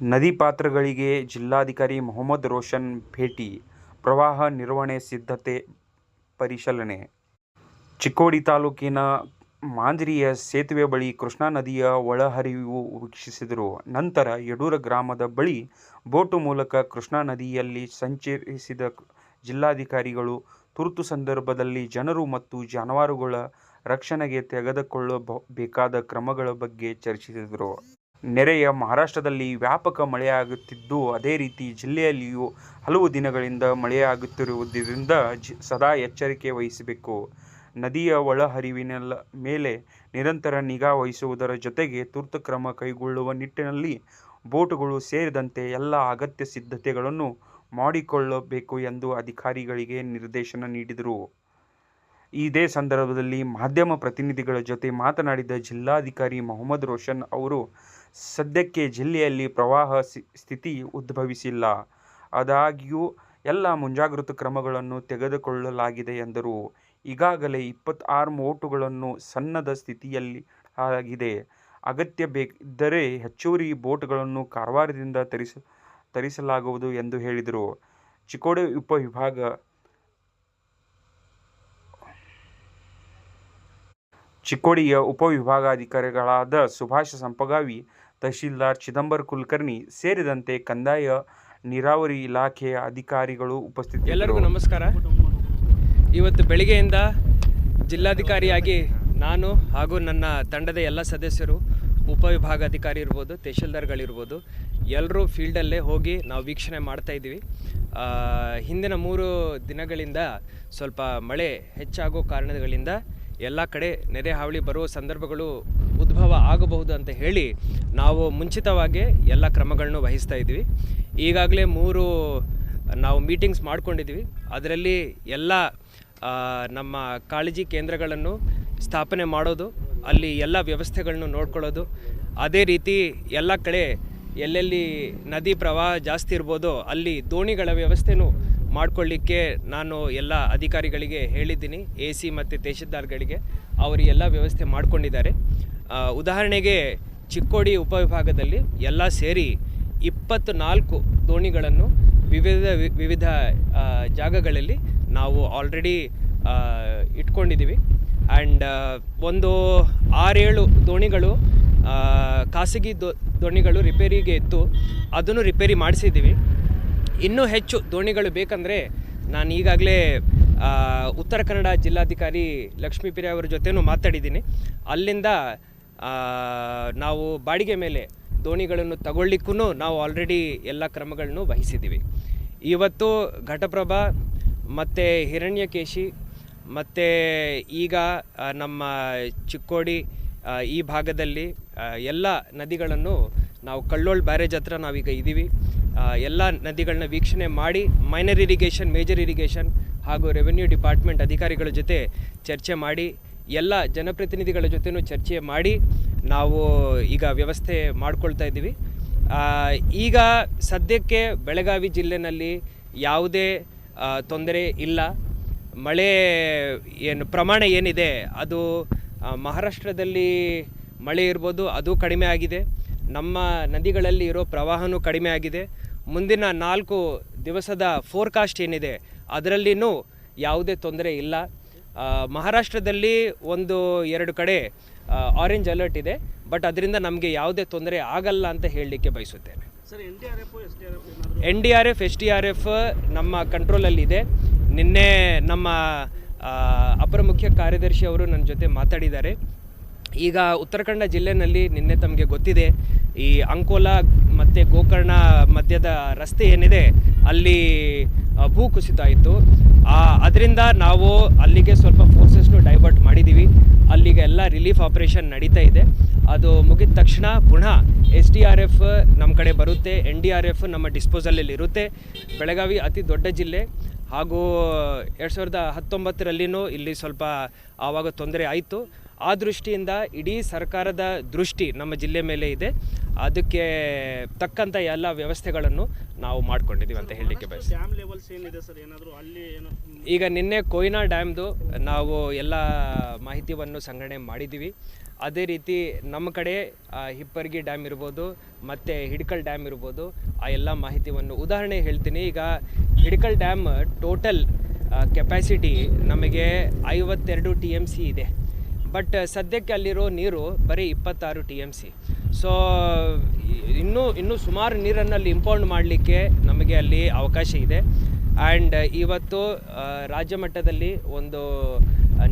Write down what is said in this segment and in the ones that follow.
ನದಿ ಪಾತ್ರಗಳಿಗೆ ಜಿಲ್ಲಾಧಿಕಾರಿ ಮೊಹಮ್ಮದ್ ರೋಷನ್ ಭೇಟಿ, ಪ್ರವಾಹ ನಿರ್ವಹಣೆ ಸಿದ್ಧತೆ ಪರಿಶೀಲನೆ. ಚಿಕ್ಕೋಡಿ ತಾಲೂಕಿನ ಮಾಂಜ್ರಿಯ ಸೇತುವೆ ಬಳಿ ಕೃಷ್ಣಾ ನದಿಯ ಒಳಹರಿವು ವೀಕ್ಷಿಸಿದರು. ನಂತರ ಯಡೂರ ಗ್ರಾಮದ ಬಳಿ ಬೋಟು ಮೂಲಕ ಕೃಷ್ಣಾ ನದಿಯಲ್ಲಿ ಸಂಚರಿಸಿದ ಜಿಲ್ಲಾಧಿಕಾರಿಗಳು, ತುರ್ತು ಸಂದರ್ಭದಲ್ಲಿ ಜನರು ಮತ್ತು ಜಾನುವಾರುಗಳ ರಕ್ಷಣೆಗೆ ತೆಗೆದುಕೊಳ್ಳಬೇಕಾದ ಕ್ರಮಗಳ ಬಗ್ಗೆ ಚರ್ಚಿಸಿದರು. ನೆರೆಯ ಮಹಾರಾಷ್ಟ್ರದಲ್ಲಿ ವ್ಯಾಪಕ ಮಳೆಯಾಗುತ್ತಿದ್ದು, ಅದೇ ರೀತಿ ಜಿಲ್ಲೆಯಲ್ಲಿಯೂ ಹಲವು ದಿನಗಳಿಂದ ಮಳೆಯಾಗುತ್ತಿರುವುದರಿಂದ ಸದಾ ಎಚ್ಚರಿಕೆ ವಹಿಸಬೇಕು. ನದಿಯ ಒಳಹರಿವಿನ ಮೇಲೆ ನಿರಂತರ ನಿಗಾ ವಹಿಸುವುದರ ಜೊತೆಗೆ ತುರ್ತು ಕ್ರಮ ಕೈಗೊಳ್ಳುವ ನಿಟ್ಟಿನಲ್ಲಿ ಬೋಟುಗಳು ಸೇರಿದಂತೆ ಎಲ್ಲ ಅಗತ್ಯ ಸಿದ್ಧತೆಗಳನ್ನು ಮಾಡಿಕೊಳ್ಳಬೇಕು ಎಂದು ಅಧಿಕಾರಿಗಳಿಗೆ ನಿರ್ದೇಶನ ನೀಡಿದರು. ಇದೇ ಸಂದರ್ಭದಲ್ಲಿ ಮಾಧ್ಯಮ ಪ್ರತಿನಿಧಿಗಳ ಜೊತೆ ಮಾತನಾಡಿದ ಜಿಲ್ಲಾಧಿಕಾರಿ ಮೊಹಮ್ಮದ್ ರೋಷನ್ ಅವರು, ಸದ್ಯಕ್ಕೆ ಜಿಲ್ಲೆಯಲ್ಲಿ ಪ್ರವಾಹ ಸ್ಥಿತಿ ಉದ್ಭವಿಸಿಲ್ಲ. ಆದಾಗ್ಯೂ ಎಲ್ಲ ಮುಂಜಾಗ್ರತಾ ಕ್ರಮಗಳನ್ನು ತೆಗೆದುಕೊಳ್ಳಲಾಗಿದೆ ಎಂದರು. ಈಗಾಗಲೇ ಇಪ್ಪತ್ತಾರು ಸನ್ನದ ಸನ್ನದ್ಧ ಸ್ಥಿತಿಯಲ್ಲಿಡಲಾಗಿದೆ. ಅಗತ್ಯ ಬೇಕಿದ್ದರೆ ಹೆಚ್ಚುವರಿ ಬೋಟ್ಗಳನ್ನು ಕಾರವಾರದಿಂದ ತರಿಸಲಾಗುವುದು ಎಂದು ಹೇಳಿದರು. ಚಿಕ್ಕೋಡಿ ಚಿಕ್ಕೋಡಿಯ ಉಪವಿಭಾಗಾಧಿಕಾರಿಗಳಾದ ಸುಭಾಷ್ ಸಂಪಗಾವಿ, ತಹಶೀಲ್ದಾರ್ ಚಿದಂಬರ್ ಕುಲಕರ್ಣಿ ಸೇರಿದಂತೆ ಕಂದಾಯ, ನೀರಾವರಿ ಇಲಾಖೆಯ ಅಧಿಕಾರಿಗಳು ಉಪಸ್ಥಿತಿ ಎಲ್ಲರಿಗೂ ನಮಸ್ಕಾರ. ಇವತ್ತು ಬೆಳಿಗ್ಗೆಯಿಂದ ಜಿಲ್ಲಾಧಿಕಾರಿಯಾಗಿ ನಾನು ಹಾಗೂ ನನ್ನ ತಂಡದ ಎಲ್ಲ ಸದಸ್ಯರು ಉಪವಿಭಾಗಾಧಿಕಾರಿ ಇರ್ಬೋದು, ತಹಶೀಲ್ದಾರ್ಗಳಿರ್ಬೋದು ಎಲ್ಲರೂ ಫೀಲ್ಡಲ್ಲೇ ಹೋಗಿ ನಾವು ವೀಕ್ಷಣೆ ಮಾಡ್ತಾ ಇದ್ದೀವಿ. ಹಿಂದಿನ ಮೂರು ದಿನಗಳಿಂದ ಸ್ವಲ್ಪ ಮಳೆ ಹೆಚ್ಚಾಗೋ ಕಾರಣಗಳಿಂದ ಎಲ್ಲ ಕಡೆ ನೆರೆ ಹಾವಳಿ ಬರುವ ಸಂದರ್ಭಗಳು ಉದ್ಭವ ಆಗಬಹುದು ಅಂತ ಹೇಳಿ ನಾವು ಮುಂಚಿತವಾಗಿ ಎಲ್ಲ ಕ್ರಮಗಳನ್ನು ವಹಿಸ್ತಾ ಇದ್ವಿ. ಈಗಾಗಲೇ ಮೂರು ನಾವು ಮೀಟಿಂಗ್ಸ್ ಮಾಡ್ಕೊಂಡಿದ್ವಿ. ಅದರಲ್ಲಿ ಎಲ್ಲ ನಮ್ಮ ಕಾಳಜಿ ಕೇಂದ್ರಗಳನ್ನು ಸ್ಥಾಪನೆ ಮಾಡೋದು, ಅಲ್ಲಿ ಎಲ್ಲ ವ್ಯವಸ್ಥೆಗಳನ್ನು ನೋಡ್ಕೊಳ್ಳೋದು, ಅದೇ ರೀತಿ ಎಲ್ಲ ಕಡೆ ಎಲ್ಲೆಲ್ಲಿ ನದಿ ಪ್ರವಾಹ ಜಾಸ್ತಿ ಇರ್ಬೋದು ಅಲ್ಲಿ ದೋಣಿಗಳ ವ್ಯವಸ್ಥೆನೂ ಮಾಡಿಕೊಳ್ಳಿಕ್ಕೆ ನಾನು ಎಲ್ಲ ಅಧಿಕಾರಿಗಳಿಗೆ ಹೇಳಿದ್ದೀನಿ. ಎ ಸಿ ಮತ್ತು ತಹಶೀಲ್ದಾರ್ಗಳಿಗೆ ಅವರು ಎಲ್ಲ ವ್ಯವಸ್ಥೆ ಮಾಡಿಕೊಂಡಿದ್ದಾರೆ. ಉದಾಹರಣೆಗೆ ಚಿಕ್ಕೋಡಿ ಉಪವಿಭಾಗದಲ್ಲಿ ಎಲ್ಲ ಸೇರಿ ಇಪ್ಪತ್ತ್ನಾಲ್ಕು ದೋಣಿಗಳನ್ನು ವಿವಿಧ ವಿವಿಧ ಜಾಗಗಳಲ್ಲಿ ನಾವು ಆಲ್ರೆಡಿ ಇಟ್ಕೊಂಡಿದ್ದೀವಿ. ಆ್ಯಂಡ್ ಒಂದು ಆರೇಳು ದೋಣಿಗಳು ಖಾಸಗಿ ದೋಣಿಗಳು ರಿಪೇರಿಗೆ ಇತ್ತು, ಅದನ್ನು ರಿಪೇರಿ ಮಾಡಿಸಿದ್ದೀವಿ. ಇನ್ನೂ ಹೆಚ್ಚು ದೋಣಿಗಳು ಬೇಕಂದರೆ ನಾನು ಈಗಾಗಲೇ ಉತ್ತರ ಕನ್ನಡ ಜಿಲ್ಲಾಧಿಕಾರಿ ಲಕ್ಷ್ಮೀಪ್ರಿಯ ಅವರ ಜೊತೆನೂ ಮಾತಾಡಿದ್ದೀನಿ. ಅಲ್ಲಿಂದ ನಾವು ಬಾಡಿಗೆ ಮೇಲೆ ದೋಣಿಗಳನ್ನು ತಗೊಳ್ಳಿಕ್ಕೂ ನಾವು ಆಲ್ರೆಡಿ ಎಲ್ಲ ಕ್ರಮಗಳನ್ನು ವಹಿಸಿದ್ದೀವಿ. ಇವತ್ತು ಘಟಪ್ರಭಾ ಮತ್ತು ಹಿರಣ್ಯಕೇಶಿ ಮತ್ತು ಈಗ ನಮ್ಮ ಚಿಕ್ಕೋಡಿ ಈ ಭಾಗದಲ್ಲಿ ಎಲ್ಲ ನದಿಗಳನ್ನು ನಾವು ಕಳ್ಳೋಳ್ ಬ್ಯಾರೇಜ್ ಹತ್ರ ನಾವೀಗ ಇದ್ದೀವಿ. ಎಲ್ಲ ನದಿಗಳನ್ನ ವೀಕ್ಷಣೆ ಮಾಡಿ ಮೈನರ್ ಇರಿಗೇಷನ್, ಮೇಜರ್ ಇರಿಗೇಷನ್ ಹಾಗೂ ರೆವೆನ್ಯೂ ಡಿಪಾರ್ಟ್ಮೆಂಟ್ ಅಧಿಕಾರಿಗಳ ಜೊತೆ ಚರ್ಚೆ ಮಾಡಿ, ಎಲ್ಲ ಜನಪ್ರತಿನಿಧಿಗಳ ಜೊತೆನೂ ಚರ್ಚೆ ಮಾಡಿ ನಾವು ಈಗ ವ್ಯವಸ್ಥೆ ಮಾಡ್ಕೊಳ್ತಾ ಇದ್ದೀವಿ. ಈಗ ಸದ್ಯಕ್ಕೆ ಬೆಳಗಾವಿ ಜಿಲ್ಲೆಯಲ್ಲಿ ಯಾವುದೇ ತೊಂದರೆ ಇಲ್ಲ. ಮಳೆ ಏನು, ಪ್ರಮಾಣ ಏನಿದೆ, ಅದು ಮಹಾರಾಷ್ಟ್ರದಲ್ಲಿ ಮಳೆ ಇರ್ಬೋದು, ಅದು ಕಡಿಮೆ ಆಗಿದೆ. ನಮ್ಮ ನದಿಗಳಲ್ಲಿ ಇರೋ ಪ್ರವಾಹನೂ ಕಡಿಮೆ ಆಗಿದೆ. ಮುಂದಿನ ನಾಲ್ಕು ದಿವಸದ ಫೋರ್ಕಾಸ್ಟ್ ಏನಿದೆ, ಅದರಲ್ಲಿನೂ ಯಾವುದೇ ತೊಂದರೆ ಇಲ್ಲ. ಮಹಾರಾಷ್ಟ್ರದಲ್ಲಿ ಒಂದು ಎರಡು ಕಡೆ ಆರೆಂಜ್ ಅಲರ್ಟ್ ಇದೆ. ಬಟ್ ಅದರಿಂದ ನಮಗೆ ಯಾವುದೇ ತೊಂದರೆ ಆಗಲ್ಲ ಅಂತ ಹೇಳಲಿಕ್ಕೆ ಬಯಸುತ್ತೇನೆ. N D R F, S D R F ನಮ್ಮ ಕಂಟ್ರೋಲಲ್ಲಿದೆ. ನಿನ್ನೆ ನಮ್ಮ ಅಪರ ಮುಖ್ಯ ಕಾರ್ಯದರ್ಶಿ ಅವರು ನನ್ನ ಜೊತೆ ಮಾತಾಡಿದ್ದಾರೆ. ಈಗ ಉತ್ತರ ಕನ್ನಡ ಜಿಲ್ಲೆಯಲ್ಲಿ ನಿನ್ನೆ ತಮಗೆ ಗೊತ್ತಿದೆ, ಈ ಅಂಕೋಲಾ ಮತ್ತು ಗೋಕರ್ಣ ಮಧ್ಯದ ರಸ್ತೆ ಏನಿದೆ, ಅಲ್ಲಿ ಭೂ ಕುಸಿತ ಇತ್ತು ಅದರಿಂದ ನಾವು ಅಲ್ಲಿಗೆ ಸ್ವಲ್ಪ ಫೋರ್ಸಸ್ನು ಡೈವರ್ಟ್ ಮಾಡಿದ್ದೀವಿ. ಅಲ್ಲಿಗೆ ಎಲ್ಲ ರಿಲೀಫ್ ಆಪರೇಷನ್ ನಡೀತಾ ಇದೆ. ಅದು ಮುಗಿದ ತಕ್ಷಣ ಪುನಃ ಎಸ್ ಡಿ ಆರ್ ಎಫ್ ನಮ್ಮ ಕಡೆ ಬರುತ್ತೆ. ಎನ್ ಡಿ ಆರ್ ಎಫ್ ನಮ್ಮ ಡಿಸ್ಪೋಸಲಲ್ಲಿ ಇರುತ್ತೆ. ಬೆಳಗಾವಿ ಅತಿ ದೊಡ್ಡ ಜಿಲ್ಲೆ ಹಾಗೂ, ಎರಡು ಸಾವಿರದ ಹತ್ತೊಂಬತ್ತರಲ್ಲಿಯೂ ಇಲ್ಲಿ ಸ್ವಲ್ಪ ಆವಾಗ ತೊಂದರೆ ಆಯಿತು. ಆ ದೃಷ್ಟಿಯಿಂದ ಇಡೀ ಸರ್ಕಾರದ ದೃಷ್ಟಿ ನಮ್ಮ ಜಿಲ್ಲೆ ಮೇಲೆ ಇದೆ. ಅದಕ್ಕೆ ತಕ್ಕಂಥ ಎಲ್ಲ ವ್ಯವಸ್ಥೆಗಳನ್ನು ನಾವು ಮಾಡ್ಕೊಂಡಿದ್ದೀವಿ ಅಂತ ಹೇಳಲಿಕ್ಕೆ ಬಯಸ್ತೀವಿ ಈಗ ನಿನ್ನೆ ಕೊಯ್ನಾ ಡ್ಯಾಮ್ದು ನಾವು ಎಲ್ಲ ಮಾಹಿತಿಯನ್ನು ಸಂಗ್ರಹಣೆ ಮಾಡಿದ್ದೀವಿ. ಅದೇ ರೀತಿ ನಮ್ಮ ಕಡೆ ಹಿಪ್ಪರ್ಗಿ ಡ್ಯಾಮ್ ಇರ್ಬೋದು ಮತ್ತು ಹಿಡ್ಕಲ್ ಡ್ಯಾಮ್ ಇರ್ಬೋದು ಆ ಎಲ್ಲ ಮಾಹಿತಿಯನ್ನು ಉದಾಹರಣೆ ಹೇಳ್ತೀನಿ ಈಗ ಹಿಡ್ಕಲ್ ಡ್ಯಾಮ್ ಟೋಟಲ್ ಕೆಪ್ಯಾಸಿಟಿ ನಮಗೆ ಐವತ್ತೆರಡು ಟಿ ಎಂ ಸಿ ಇದೆ ಬಟ್ ಸದ್ಯಕ್ಕೆ ಅಲ್ಲಿರೋ ನೀರು ಬರೀ ಇಪ್ಪತ್ತಾರು ಟಿ ಎಂ ಸಿ ಸೊ ಇನ್ನೂ ಇನ್ನೂ ಸುಮಾರು ನೀರನ್ನು ಅಲ್ಲಿ ಇಂಪೌಂಡ್ ಮಾಡಲಿಕ್ಕೆ ನಮಗೆ ಅಲ್ಲಿ ಅವಕಾಶ ಇದೆ. ಆ್ಯಂಡ್ ಇವತ್ತು ರಾಜ್ಯ ಮಟ್ಟದಲ್ಲಿ ಒಂದು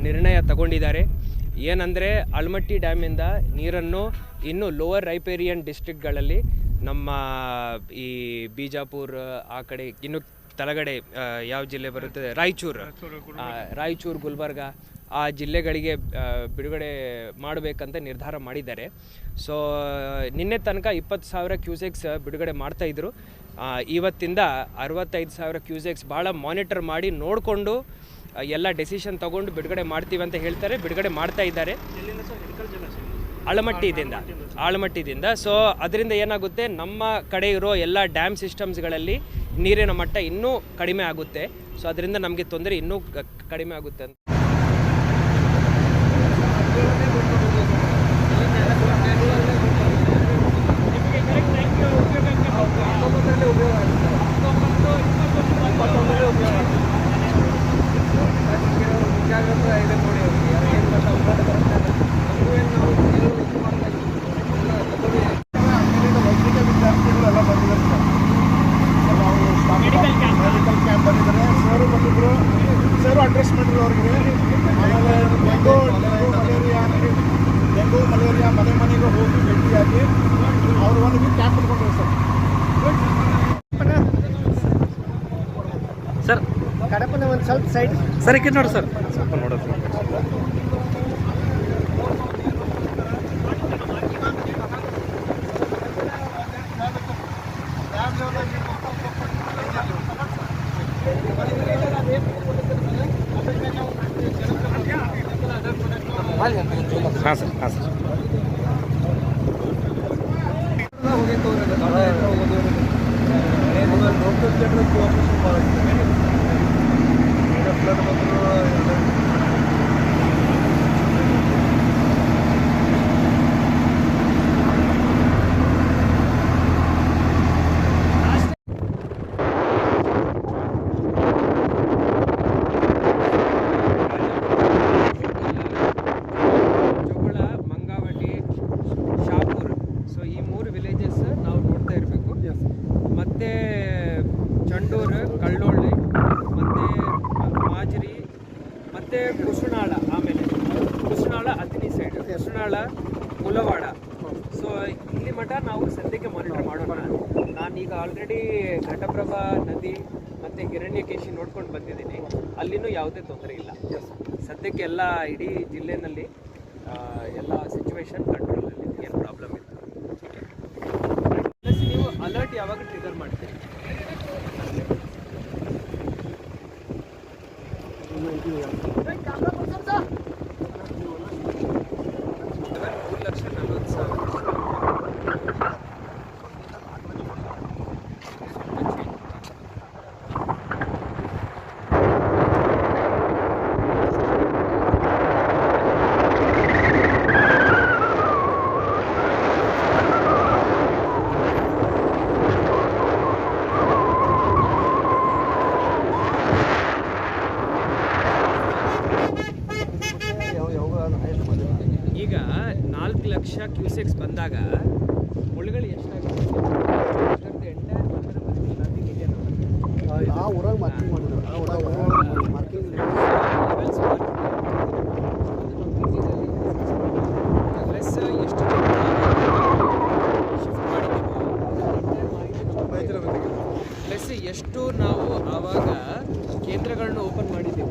ನಿರ್ಣಯ ತಗೊಂಡಿದ್ದಾರೆ. ಏನಂದರೆ ಆಲ್ಮಟ್ಟಿ ಡ್ಯಾಮಿಂದ ನೀರನ್ನು ಇನ್ನು ಲೋವರ್ ರೈಪೇರಿಯನ್ ಡಿಸ್ಟ್ರಿಕ್ಟ್ಗಳಲ್ಲಿ ನಮ್ಮ ಈ ಬಿಜಾಪುರ ಆ ಕಡೆ ಇನ್ನು ತಲಗಡೆ ಯಾವ ಜಿಲ್ಲೆ ಬರುತ್ತದೆ ರಾಯಚೂರು. ರಾಯಚೂರು ಗುಲ್ಬರ್ಗ ಆ ಜಿಲ್ಲೆಗಳಿಗೆ ಬಿಡುಗಡೆ ಮಾಡಬೇಕಂತ ನಿರ್ಧಾರ ಮಾಡಿದ್ದಾರೆ. ಸೊ ನಿನ್ನೆ ತನಕ ಇಪ್ಪತ್ತು ಸಾವಿರ ಕ್ಯೂಸೆಕ್ಸ್ ಬಿಡುಗಡೆ ಮಾಡ್ತಾಯಿದ್ರು ಇವತ್ತಿಂದ ಅರವತ್ತೈದು ಸಾವಿರ ಕ್ಯೂಸೆಕ್ಸ್ ಭಾಳ ಮಾನಿಟರ್ ಮಾಡಿ ನೋಡಿಕೊಂಡು ಎಲ್ಲ ಡೆಸಿಷನ್ ತಗೊಂಡು ಬಿಡುಗಡೆ ಮಾಡ್ತೀವಿ ಅಂತ ಹೇಳ್ತಾರೆ. ಬಿಡುಗಡೆ ಮಾಡ್ತಾ ಇದ್ದಾರೆ. ಆಳಮಟ್ಟಿದಿಂದ ಆಳಮಟ್ಟಿದಿಂದ ಸೊ ಅದರಿಂದ ಏನಾಗುತ್ತೆ? ನಮ್ಮ ಕಡೆ ಇರೋ ಎಲ್ಲ ಡ್ಯಾಮ್ ಸಿಸ್ಟಮ್ಸ್ಗಳಲ್ಲಿ ನೀರಿನ ಮಟ್ಟ ಇನ್ನೂ ಕಡಿಮೆ ಆಗುತ್ತೆ. ಸೊ ಅದರಿಂದ ನಮಗೆ ತೊಂದರೆ ಇನ್ನೂ ಕಡಿಮೆ ಆಗುತ್ತೆ ಅಂತ. ಆಮೇಲೆ dengue dengue malaria dengue malaria ಮನೆ ಮನೆಗೆ ಹೋಗಿ ಭೇಟಿಯಾಗಿ ಅವರು ಒಂದು ವೀಕ್ ಕ್ಯಾಂಪ್ ಇಟ್ಕೊಂಡ್ರು ಸರ್ ಸರ್ ಕಡಪನ ಒಂದು ಸ್ವಲ್ಪ ಸೈಡ್ ಸರ್. ಈ ಕಡೆ ನೋಡಿ ಸರ್ ಸ್ವಲ್ಪ ನೋಡೋದು ಹಾಂ ಸರ್ ಹಾಂ ಸರ್ ಜೋಗಳ ಮಂಗಾವಟಿ ಶಾಪುರ್ ಸೊ ಈ ಮೂರು ವಿಲೇಜಸ್ ನಾವು ನೋಡ್ತಾ ಇರಬೇಕು ಮತ್ತೆ ಚಂಡೂರು ಕಳ್ಳೊಳ್ಳಿ ಮತ್ತೆ ಮಾಜರಿ ಮತ್ತೆ ಕುಸುನಾಳ ಆಮೇಲೆ ಕುಸುನಾಳ ಹತ್ತಿನಿ ಸೈಡ್ ಕುಸುನಾಳ ಮುಲವಾಡ ಸೊ ಇಲ್ಲಿ ಮಠ ನಾವು ಸದ್ಯಕ್ಕೆ ಮಾನಿಟರ್ ಮಾಡೋಣ ನಾನೀಗ ಆಲ್ರೆಡಿ ಘಟಪ್ರಭಾ ನದಿ ಮತ್ತು ಹಿರಣ್ಯಕೇಶಿ ನೋಡ್ಕೊಂಡು ಬಂದಿದ್ದೀನಿ. ಅಲ್ಲಿನೂ ಯಾವುದೇ ತೊಂದರೆ ಇಲ್ಲ. ಸದ್ಯಕ್ಕೆ ಎಲ್ಲ ಇಡೀ ಜಿಲ್ಲೆನಲ್ಲಿ ಎಲ್ಲ ಸಿಚುವೇಶನ್ ಕಂಟ್ರೋಲಲ್ಲಿ ಏನು ಪ್ರಾಬ್ಲಮ್ ಇಲ್ಲ. ಪ್ಲಸ್ ನೀವು ಅಲರ್ಟ್ ಯಾವಾಗ ಟ್ರಿಗರ್ ಮಾಡ್ತೀರಿ ಮೂರು ಲಕ್ಷ ನಲ್ವತ್ತು ಸಾವಿರ ಈಗ ನಾಲ್ಕು ಲಕ್ಷ ಕ್ಯೂಸೆಕ್ಸ್ ಬಂದಾಗ ಮುಳುಗಡೆ ಎಷ್ಟಾಗುತ್ತೆ ಎಷ್ಟೊಂದು ಎಂಟೈರ್ ಆ ಊರಾಗ ಮಾರ್ಕಿಂಗ್ ಮಾಡಿದ್ರು. ಆ ಊರಾಗ ಮಾರ್ಕಿಂಗ್ ಪ್ಲಸ್ ಎಷ್ಟು ಪ್ಲಸ್ ಎಷ್ಟು ನಾವು ಆವಾಗ ಕೇಂದ್ರಗಳನ್ನ ಓಪನ್ ಮಾಡಿದ್ದೀವಿ?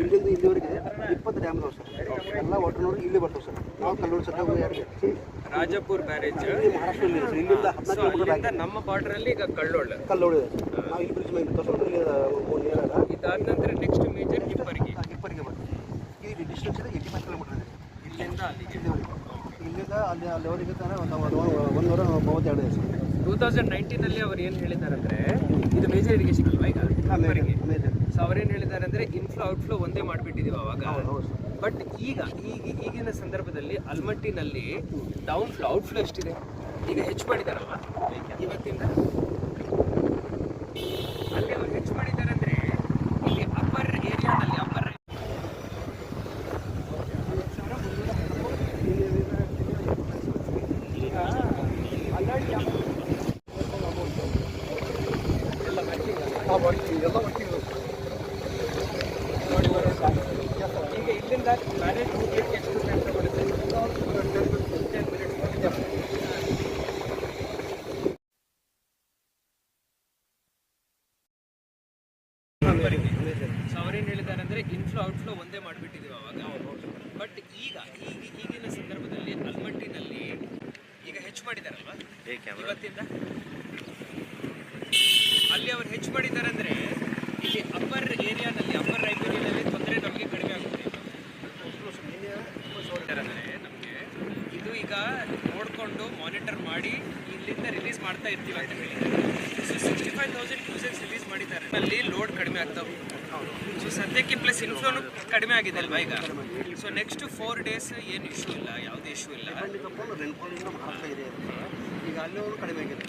ಇಲ್ಲಿಂದ ಇಲ್ಲಿವರೆಗೆ ಇಪ್ಪತ್ತು ಡ್ಯಾಮ್ ಇದಾವೆ ಸರ್. ಎಲ್ಲ ಇಲ್ಲಿ ಬರ್ತಾವೆ ಸರ್. ನಾವು ಕಲ್ಲೂರು ಸರ್ ರಾಜಪುರ್ ಬ್ಯಾರೇಜ್? ಮಹಾರಾಷ್ಟ್ರದಲ್ಲಿ ಸರ್. ಇಲ್ಲಿಂದ ಹದಿನಾಲ್ಕು ಕಿಲೋಮೀಟರ್ ನಮ್ಮ ಬಾರ್ಡರ್ ಅಲ್ಲಿ ಈಗ ಕಳ್ಳೋಳ ಕಲ್ಲೋಳಿ ಇದೆ ಸರ್. ನಾವು ಇಲ್ಲಿ ಬ್ರಿಡ್ಜ್ ಮೇಲೆ ಇಲ್ಲಿ ಇದಾದ ನಂತರ ನೆಕ್ಸ್ಟ್ ಮೇಜರ್ ಹಿಪ್ಪರಿಗೆ ಹಿಪ್ಪರಿಗೆ ಬರ್ತದೆ ಈ ಡಿಸ್ಟೆನ್ಸ್ ಇದೆ ಏಯ್ಟಿ ಫೈವ್ ಕಿಲೋಮೀಟರ್ ಇದೆ. ಇಲ್ಲಿಂದ ಅಲ್ಲಿಗೆ. ಇಲ್ಲಿಂದ ಅಲ್ಲಿ ಅಲ್ಲಿವರೆಗೆ ತಾನೇ ಒಂದು ಒಂದು ನೂರ ಮೂವತ್ತೆರಡು ಇದೆ ಸರ್. ಟೂ ತೌಸಂಡ್ ನೈನ್ಟೀನಲ್ಲಿ ಅವ್ರು ಏನು ಹೇಳಿದ್ದಾರೆ ಅಂದರೆ ಇದು ಮೇಜರ್ ಇರಿಗೇಷನ್ ಅಲ್ವಾ ಈಗ? ಮೇಜರ್ ಸೊ ಅವ್ರೇನು ಹೇಳಿದ್ದಾರೆ ಅಂದ್ರೆ ಇನ್ಫ್ಲೋ ಔಟ್ಫ್ಲೋ ಒಂದೇ ಮಾಡಿಬಿಟ್ಟಿದೀವಿ ಅವಾಗ. ಬಟ್ ಈಗ ಈಗ ಈಗಿನ ಸಂದರ್ಭದಲ್ಲಿ ಅಲ್ಮಟ್ಟಿನಲ್ಲಿ ಡೌನ್ ಫ್ಲೋ ಔಟ್ಫ್ಲೋ ಎಷ್ಟಿದೆ? ಈಗ ಹೆಚ್ಚು ಮಾಡಿದಾರಲ್ವಾ? ಇವತ್ತಿಂದ ಅಲ್ಲಿ ಅವ್ರು ಹೆಚ್ಚು ಮಾಡಿದ್ದಾರೆ ಅಂದ್ರೆ ಇಲ್ಲಿ ಅಪ್ಪರ್ ಏರಿಯಾದಲ್ಲಿ ಅಪ್ಪರ್ ಈಗ ಅಲ್ಲಾಡಿ ಎಲ್ಲ ಅಲ್ಲ? ಈಗ ಇಲ್ಲಿಂದ ಮ್ಯಾರೇಜ್ ಹೋಗ್ಲಿಕ್ಕೆ ತಗೊಳುತ್ತೆ ಟೆನ್ ಮಿನಿಟ್ಸ್ ಸೊ ಹೇಳಿದ್ದಾರೆ ಅಂದ್ರೆ ಇನ್ಫ್ಲೋ ಔಟ್ಫ್ಲೋ ಒಂದೇ ಮಾಡಿಬಿಟ್ಟಿದ್ದೀವಿ ಅವಾಗ ಬಟ್ ಈಗ ಈಗಿನ ಸಂದರ್ಭದಲ್ಲಿ ಅಲ್ಮಟ್ಟಿನಲ್ಲಿ ಈಗ ಹೆಚ್ಚು ಮಾಡಿದಾರಲ್ವಾ ಇವತ್ತಿಂದ ಅಲ್ಲಿ ಅವ್ರು ಹೆಚ್ಚು ಮಾಡಿದ್ದಾರೆ ಅಂದರೆ ಇಲ್ಲಿ ಅಪ್ಪರ್ ಏರಿಯಾದಲ್ಲಿ ಅಪ್ಪರ್ ಲೈಬ್ರರಿನಲ್ಲಿ ತೊಂದರೆ ನಮಗೆ ಕಡಿಮೆ ಆಗುತ್ತೆ. ಅಂದರೆ ನಮಗೆ ಇದು ಈಗ ನೋಡಿಕೊಂಡು ಮಾನಿಟರ್ ಮಾಡಿ ಇಲ್ಲಿಂದ ರಿಲೀಸ್ ಮಾಡ್ತಾ ಇರ್ತೀವಿ ಅಂತ ಹೇಳಿ. So sixty five thousand cusecs release ಮಾಡಿದ್ದಾರೆ. ಅಲ್ಲಿ ಲೋಡ್ ಕಡಿಮೆ ಆಗ್ತಾವೆ. ಸೊ ಸದ್ಯಕ್ಕೆ ಪ್ಲಸ್ ಇನ್ಫ್ಲೋನು ಕಡಿಮೆ ಆಗಿದೆ ಅಲ್ವಾ ಈಗ? ಸೊ ನೆಕ್ಸ್ಟ್ ಫೋರ್ ಡೇಸ್ ಏನು ಇಶ್ಯೂ ಇಲ್ಲ, ಯಾವುದೇ ಇಶ್ಯೂ ಇಲ್ಲ. ಈಗ ಅಲ್ಲೂ ಕಡಿಮೆ ಆಗಿದೆ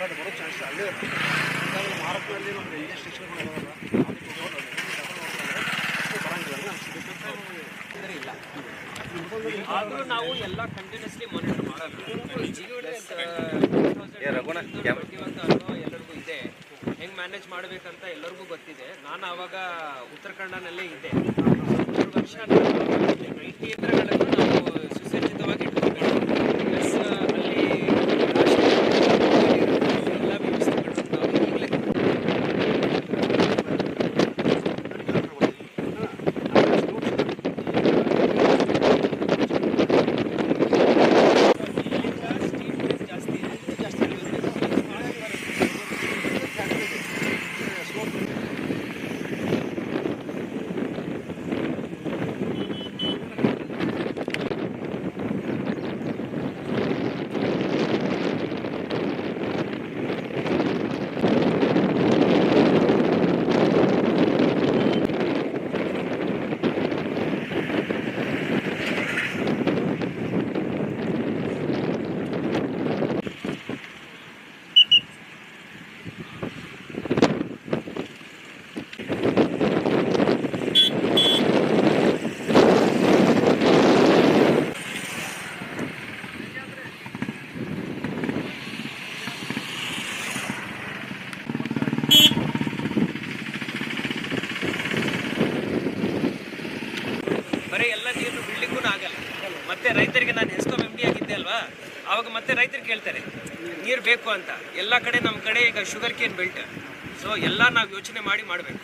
ಬಟ್ ಬರೋ ಚಾನ್ಸ್ ಅಲ್ಲೇ ಇರುತ್ತೆ ಯಾಕಂದ್ರೆ ಮಹಾರಾಷ್ಟ್ರದಲ್ಲಿ ನಮ್ಮ ರೈಲ್ವೆ ಸ್ಟೇಷನ್ಗಳು ಬರಂಗಿಲ್ಲ ತೊಂದರೆ ಇಲ್ಲ ಆದರೂ ನಾವು ಎಲ್ಲ ಕಂಟಿನ್ಯೂಸ್ಲಿ ಮಾನಿಟರ್ ಮಾಡಬೇಕು ಎಲ್ಲರಿಗೂ ಇದೆ. ಹೆಂಗ್ ಮ್ಯಾನೇಜ್ ಮಾಡಬೇಕಂತ ಎಲ್ಲರಿಗೂ ಗೊತ್ತಿದೆ. ನಾನು ಆವಾಗ ಉತ್ತರ ಕನ್ನಡನಲ್ಲೇ ಇದ್ದೆ. ವರ್ಷ ಈ ಯಂತ್ರಗಳನ್ನು ನಾವು ಸುಸಜ್ಜಿತವಾಗಿ ಇಟ್ಕೊಂಡಿದ್ದೀವಿ ಪ್ಲಸ್ ಅಲ್ಲಿ ರಾಷ್ಟ್ರೀಯ ಎಲ್ಲ ವ್ಯವಸ್ಥೆಗಳನ್ನು ನಾವು ಈಗಲೇ ಜಾಸ್ತಿ ಇದೆ ಜಾಸ್ತಿ ಬರೀ ಎಲ್ಲ ನೀರು ಬಿಡ್ಲಿಕ್ಕೂ ಆಗಲ್ಲ ಮತ್ತೆ ರೈತರಿಗೆ ನಾನು ಹೆಸ್ಕಾಂ ಎಂ ಡಿ ಆಗಿದ್ದೆ ಅಲ್ವಾ? ಅವಾಗ ಮತ್ತೆ ರೈತರು ಕೇಳ್ತಾರೆ, ನೀರು ಬೇಕು ಅಂತ. ಎಲ್ಲ ಕಡೆ ನಮ್ಮ ಕಡೆ ಈಗ ಶುಗರ್ ಕೇನ್ ಬೆಲ್ಟ್ ಸೊ ಎಲ್ಲ ನಾವು ಯೋಚನೆ ಮಾಡಿ ಮಾಡಬೇಕು.